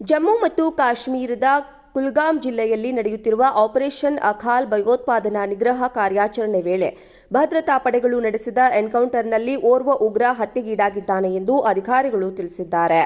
ಜಮ್ಮು ಮತ್ತು ಕಾಶ್ಮೀರದ ಕುಲ್ಗಾಮ್ ಜಿಲ್ಲೆಯಲ್ಲಿ ನಡೆಯುತ್ತಿರುವ ಆಪರೇಷನ್ ಅಖಾಲ್ ಭಯೋತ್ಪಾದನಾ ನಿಗ್ರಹ ಕಾರ್ಯಾಚರಣೆ ವೇಳೆ ಭದ್ರತಾ ಪಡೆಗಳು ನಡೆಸಿದ ಎನ್ಕೌಂಟರ್ನಲ್ಲಿ ಓರ್ವ ಉಗ್ರ ಹತ್ಯೆಗೀಡಾಗಿದ್ದಾನೆ ಎಂದು ಅಧಿಕಾರಿಗಳು ತಿಳಿಸಿದ್ದಾರೆ.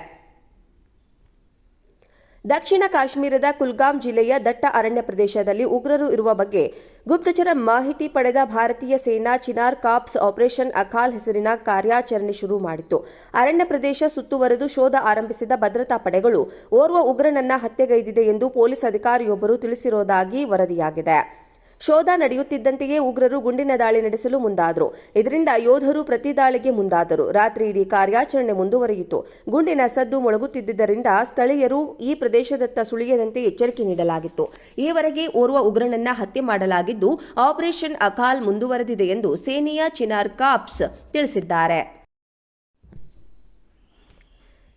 ದಕ್ಷಿಣ ಕಾಶ್ಮೀರದ ಕುಲ್ಗಾಂ ಜಿಲ್ಲೆಯ ದಟ್ಟ ಅರಣ್ಯ ಪ್ರದೇಶದಲ್ಲಿ ಉಗ್ರರು ಇರುವ ಬಗ್ಗೆ ಗುಪ್ತಚರ ಮಾಹಿತಿ ಪಡೆದ ಭಾರತೀಯ ಸೇನಾ ಚಿನಾರ್ ಕಾಪ್ಸ್ ಆಪರೇಷನ್ ಅಖಾಲ್ ಹೆಸರಿನ ಕಾರ್ಯಾಚರಣೆ ಶುರು ಮಾಡಿತು ಅರಣ್ಯ ಪ್ರದೇಶ ಸುತ್ತುವರೆದು ಶೋಧ ಆರಂಭಿಸಿದ ಭದ್ರತಾ ಪಡೆಗಳು ಓರ್ವ ಉಗ್ರನನ್ನ ಹತ್ಯೆಗೈದಿದೆ ಎಂದು ಪೊಲೀಸ್ ಅಧಿಕಾರಿಯೊಬ್ಬರು ತಿಳಿಸಿರುವುದಾಗಿ ವರದಿಯಾಗಿದೆ. ಶೋಧ ನಡೆಯುತ್ತಿದ್ದಂತೆಯೇ ಉಗ್ರರು ಗುಂಡಿನ ದಾಳಿ ನಡೆಸಲು ಮುಂದಾದರು. ಇದರಿಂದ ಯೋಧರು ಪ್ರತಿ ದಾಳಿಗೆ ಮುಂದಾದರು. ರಾತ್ರಿ ಇಡೀ ಕಾರ್ಯಾಚರಣೆ ಮುಂದುವರಿಯಿತು. ಗುಂಡಿನ ಸದ್ದು ಮೊಳಗುತ್ತಿದ್ದರಿಂದ ಸ್ಥಳೀಯರು ಈ ಪ್ರದೇಶದತ್ತ ಸುಳಿಯದಂತೆ ಎಚ್ಚರಿಕೆ ನೀಡಲಾಗಿತ್ತು. ಈವರೆಗೆ ಓರ್ವ ಉಗ್ರನನ್ನ ಹತ್ಯೆ ಮಾಡಲಾಗಿದ್ದು, ಆಪರೇಷನ್ ಅಕಾಲ್ ಮುಂದುವರೆದಿದೆ ಎಂದು ಸೇನೆಯ ಚಿನಾರ್ ಕಾಪ್ಸ್ ತಿಳಿಸಿದ್ದಾರೆ.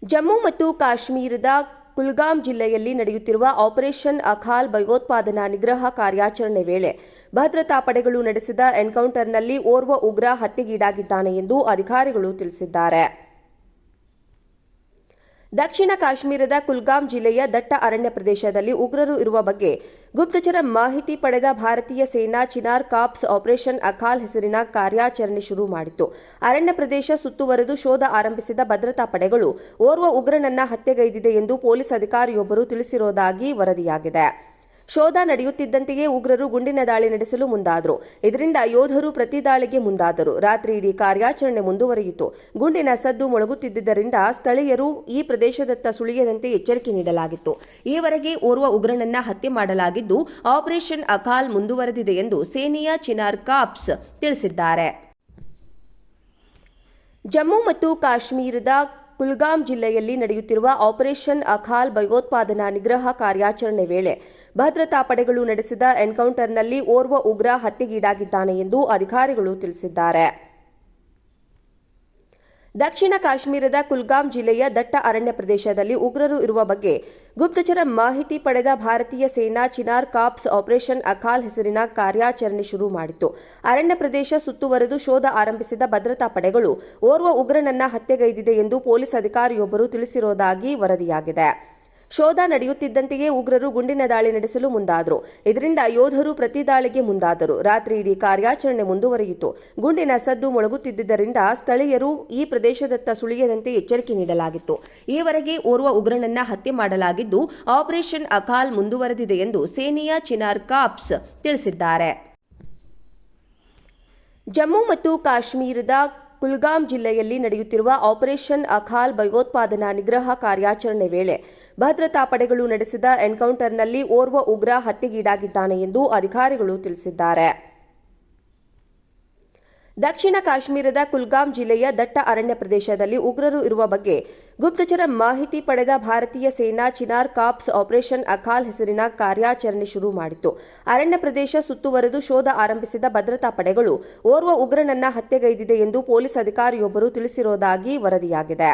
ಜಮ್ಮು ಮತ್ತು ಕಾಶ್ಮೀರದ ಕುಲ್ಗಾಮ್ ಜಿಲ್ಲೆಯಲ್ಲಿ ನಡೆಯುತ್ತಿರುವ ಆಪರೇಷನ್ ಅಖಾಲ್ ಭಯೋತ್ಪಾದನಾ ನಿಗ್ರಹ ಕಾರ್ಯಾಚರಣೆ ವೇಳೆ ಭದ್ರತಾ ಪಡೆಗಳು ನಡೆಸಿದ ಎನ್ಕೌಂಟರ್ನಲ್ಲಿ ಓರ್ವ ಉಗ್ರ ಹತ್ಯೆಗೀಡಾಗಿದ್ದಾನೆ ಎಂದು ಅಧಿಕಾರಿಗಳು ತಿಳಿಸಿದ್ದಾರೆ. ದಕ್ಷಿಣ ಕಾಶ್ಮೀರದ ಕುಲ್ಗಾಂ ಜಿಲ್ಲೆಯ ದಟ್ಟ ಅರಣ್ಯ ಪ್ರದೇಶದಲ್ಲಿ ಉಗ್ರರು ಇರುವ ಬಗ್ಗೆ ಗುಪ್ತಚರ ಮಾಹಿತಿ ಪಡೆದ ಭಾರತೀಯ ಸೇನಾ ಚಿನಾರ್ ಕಾಪ್ಸ್ ಆಪರೇಷನ್ ಅಖಾಲ್ ಹೆಸರಿನ ಕಾರ್ಯಾಚರಣೆ ಶುರು ಮಾಡಿತು ಅರಣ್ಯ ಪ್ರದೇಶ ಸುತ್ತುವರೆದು ಶೋಧ ಆರಂಭಿಸಿದ ಭದ್ರತಾ ಪಡೆಗಳು ಓರ್ವ ಉಗ್ರನನ್ನ ಹತ್ಯೆಗೈದಿದೆ ಎಂದು ಪೊಲೀಸ್ ಅಧಿಕಾರಿಯೊಬ್ಬರು ತಿಳಿಸಿರುವುದಾಗಿ ವರದಿಯಾಗಿದೆ. ಶೋಧ ನಡೆಯುತ್ತಿದ್ದಂತೆಯೇ ಉಗ್ರರು ಗುಂಡಿನ ದಾಳಿ ನಡೆಸಲು ಮುಂದಾದರು. ಇದರಿಂದ ಯೋಧರು ಪ್ರತಿದಾಳಿಗೆ ಮುಂದಾದರು. ರಾತ್ರಿ ಇಡೀ ಕಾರ್ಯಾಚರಣೆ ಮುಂದುವರಿಯಿತು. ಗುಂಡಿನ ಸದ್ದು ಮೊಳಗುತ್ತಿದ್ದರಿಂದ ಸ್ಥಳೀಯರು ಈ ಪ್ರದೇಶದತ್ತ ಸುಳಿಯದಂತೆ ಎಚ್ಚರಿಕೆ ನೀಡಲಾಗಿತ್ತು. ಈವರೆಗೆ ಓರ್ವ ಉಗ್ರನನ್ನ ಹತ್ಯೆ ಮಾಡಲಾಗಿದ್ದು, ಆಪರೇಷನ್ ಅಕಾಲ್ ಮುಂದುವರೆದಿದೆ ಎಂದು ಸೇನೆಯ ಚಿನಾರ್ ಕಾಪ್ಸ್ ತಿಳಿಸಿದ್ದಾರೆ. ಜಮ್ಮು ಮತ್ತು ಕಾಶ್ಮೀರದ ಕುಲ್ಗಾಮ್ ಜಿಲ್ಲೆಯಲ್ಲಿ ನಡೆಯುತ್ತಿರುವ ಆಪರೇಷನ್ ಅಖಾಲ್ ಭಯೋತ್ಪಾದನಾ ನಿಗ್ರಹ ಕಾರ್ಯಾಚರಣೆ ವೇಳೆ ಭದ್ರತಾ ಪಡೆಗಳು ನಡೆಸಿದ ಎನ್ಕೌಂಟರ್ನಲ್ಲಿ ಓರ್ವ ಉಗ್ರ ಹತ್ಯೆಗೀಡಾಗಿದ್ದಾನೆ ಎಂದು ಅಧಿಕಾರಿಗಳು ತಿಳಿಸಿದ್ದಾರೆ. ದಕ್ಷಿಣ ಕಾಶ್ಮೀರದ ಕುಲ್ಗಾಮ್ ಜಿಲ್ಲೆಯ ದಟ್ಟ ಅರಣ್ಯ ಪ್ರದೇಶದಲ್ಲಿ ಉಗ್ರರು ಇರುವ ಬಗ್ಗೆ ಗುಪ್ತಚರ ಮಾಹಿತಿ ಪಡೆದ ಭಾರತೀಯ ಸೇನಾ ಚಿನಾರ್ ಕಾಪ್ಸ್ ಆಪರೇಷನ್ ಅಖಾಲ್ ಹೆಸರಿನ ಕಾರ್ಯಾಚರಣೆ ಶುರು ಮಾಡಿತು ಅರಣ್ಯ ಪ್ರದೇಶ ಸುತ್ತುವರೆದು ಶೋಧ ಆರಂಭಿಸಿದ ಭದ್ರತಾ ಪಡೆಗಳು ಓರ್ವ ಉಗ್ರನನ್ನ ಹತ್ಯೆಗೈದಿದೆ ಎಂದು ಪೊಲೀಸ್ ಅಧಿಕಾರಿಯೊಬ್ಬರು ತಿಳಿಸಿರುವುದಾಗಿ ವರದಿಯಾಗಿದೆ. ಶೋಧ ನಡೆಯುತ್ತಿದ್ದಂತೆಯೇ ಉಗ್ರರು ಗುಂಡಿನ ದಾಳಿ ನಡೆಸಲು ಮುಂದಾದರು. ಇದರಿಂದ ಯೋಧರು ಪ್ರತಿದಾಳಿಗೆ ಮುಂದಾದರು. ರಾತ್ರಿ ಇಡೀ ಕಾರ್ಯಾಚರಣೆ ಮುಂದುವರಿಯಿತು. ಗುಂಡಿನ ಸದ್ದು ಮೊಳಗುತ್ತಿದ್ದರಿಂದ ಸ್ಥಳೀಯರು ಈ ಪ್ರದೇಶದತ್ತ ಸುಳಿಯದಂತೆ ಎಚ್ಚರಿಕೆ ನೀಡಲಾಗಿತ್ತು. ಈವರೆಗೆ ಓರ್ವ ಉಗ್ರನನ್ನ ಹತ್ಯೆ ಮಾಡಲಾಗಿದ್ದು, ಆಪರೇಷನ್ ಅಕಾಲ್ ಮುಂದುವರೆದಿದೆ ಎಂದು ಸೇನೆಯ ಚಿನಾರ್ ಕಾಪ್ಸ್ ತಿಳಿಸಿದ್ದಾರೆ. ಜಮ್ಮು ಮತ್ತು ಕಾಶ್ಮೀರದ ಕುಲ್ಗಾಮ್ ಜಿಲ್ಲೆಯಲ್ಲಿ ನಡೆಯುತ್ತಿರುವ ಆಪರೇಷನ್ ಅಖಾಲ್ ಭಯೋತ್ಪಾದನಾ ನಿಗ್ರಹ ಕಾರ್ಯಾಚರಣೆ ವೇಳೆ ಭದ್ರತಾ ಪಡೆಗಳು ನಡೆಸಿದ ಎನ್ಕೌಂಟರ್ನಲ್ಲಿ ಓರ್ವ ಉಗ್ರ ಹತ್ಯೆಗೀಡಾಗಿದ್ದಾನೆ ಎಂದು ಅಧಿಕಾರಿಗಳು ತಿಳಿಸಿದ್ದಾರೆ. ದಕ್ಷಿಣ ಕಾಶ್ಮೀರದ ಕುಲ್ಗಾಂ ಜಿಲ್ಲೆಯ ದಟ್ಟ ಅರಣ್ಯ ಪ್ರದೇಶದಲ್ಲಿ ಉಗ್ರರು ಇರುವ ಬಗ್ಗೆ ಗುಪ್ತಚರ ಮಾಹಿತಿ ಪಡೆದ ಭಾರತೀಯ ಸೇನಾ ಚಿನಾರ್ ಕಾಪ್ಸ್ ಆಪರೇಷನ್ ಅಖಾಲ್ ಹೆಸರಿನ ಕಾರ್ಯಾಚರಣೆ ಶುರು ಮಾಡಿತು ಅರಣ್ಯ ಪ್ರದೇಶ ಸುತ್ತುವರೆದು ಶೋಧ ಆರಂಭಿಸಿದ ಭದ್ರತಾ ಪಡೆಗಳು ಓರ್ವ ಉಗ್ರನನ್ನ ಹತ್ಯೆಗೈದಿದೆ ಎಂದು ಪೊಲೀಸ್ ಅಧಿಕಾರಿಯೊಬ್ಬರು ತಿಳಿಸಿರುವುದಾಗಿ ವರದಿಯಾಗಿದೆ.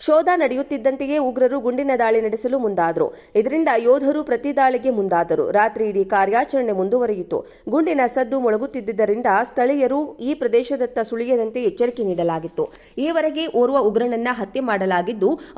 ಶೋಧ ನಡೆಯುತ್ತಿದ್ದಂತೆಯೇ ಉಗ್ರರು ಗುಂಡಿನ ದಾಳಿ ನಡೆಸಲು ಮುಂದಾದರು. ಇದರಿಂದ ಯೋಧರು ಪ್ರತಿ ದಾಳಿಗೆ ಮುಂದಾದರು. ರಾತ್ರಿ ಇಡೀ ಕಾರ್ಯಾಚರಣೆ ಮುಂದುವರಿಯಿತು. ಗುಂಡಿನ ಸದ್ದು ಮೊಳಗುತ್ತಿದ್ದರಿಂದ ಸ್ಥಳೀಯರು ಈ ಪ್ರದೇಶದತ್ತ ಸುಳಿಯದಂತೆ ಎಚ್ಚರಿಕೆ ನೀಡಲಾಗಿತ್ತು. ಈವರೆಗೆ ಓರ್ವ ಉಗ್ರನನ್ನ ಹತ್ಯೆ ಮಾಡಲಾಗಿದ್ದು